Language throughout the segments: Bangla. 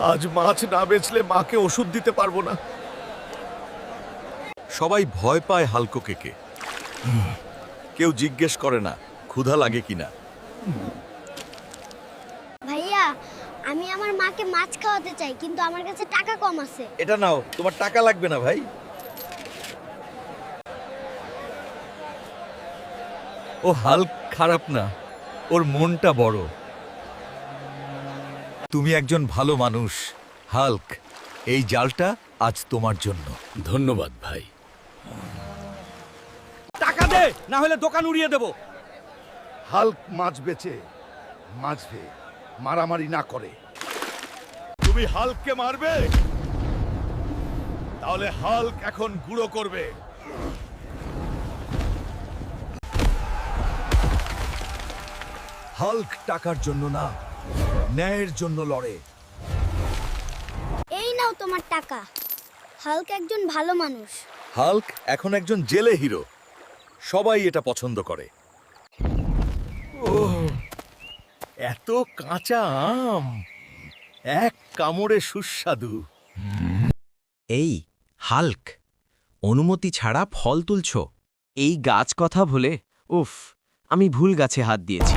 আজ মাছ না বেচলে মাকে ওষুধ দিতে পারব না। সবাই ভয় পায় হালকোকে কেউ জিজ্ঞেস করে না ক্ষুধা লাগে কিনা। ভাইয়া আমি আমার মাকে মাছ খাওয়াতে চাই কিন্তু আমার কাছে টাকা কম আছে। এটা নাও তোমার টাকা লাগবে না ভাই। ও হাল্ক খারাপ না ওর মনটা বড়। তুমি একজন ভালো মানুষ। হাল্ক এই জালটা আজ তোমার জন্য। ধন্যবাদ ভাই। টাকা দে না হলে দোকান উড়িয়ে দেব। হাল্ক মাছ বেচে মাছবে মারামারি না করে। তুমি হাল্ককে মারবে তাহলে হাল্ক এখন গুঁড়ো করবে। হাল্ক টাকার জন্য না ন্যায়ের জন্য লড়ে। এই নাও তোমার টাকা। হালক একজন ভালো মানুষ। হাল্ক এখন একজন জেলে হিরো। সবাই এটা পছন্দ করে। এত কাঁচা আম। এক কামড়ে সুস্বাদু। এই হাল্ক অনুমতি ছাড়া ফল তুলছ। এই গাছ কথা বলে উফ আমি ভুল গাছে হাত দিয়েছি।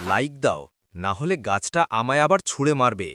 লাইক দাও না হলে গাছটা আমায় আবার ছুঁড়ে মারবে।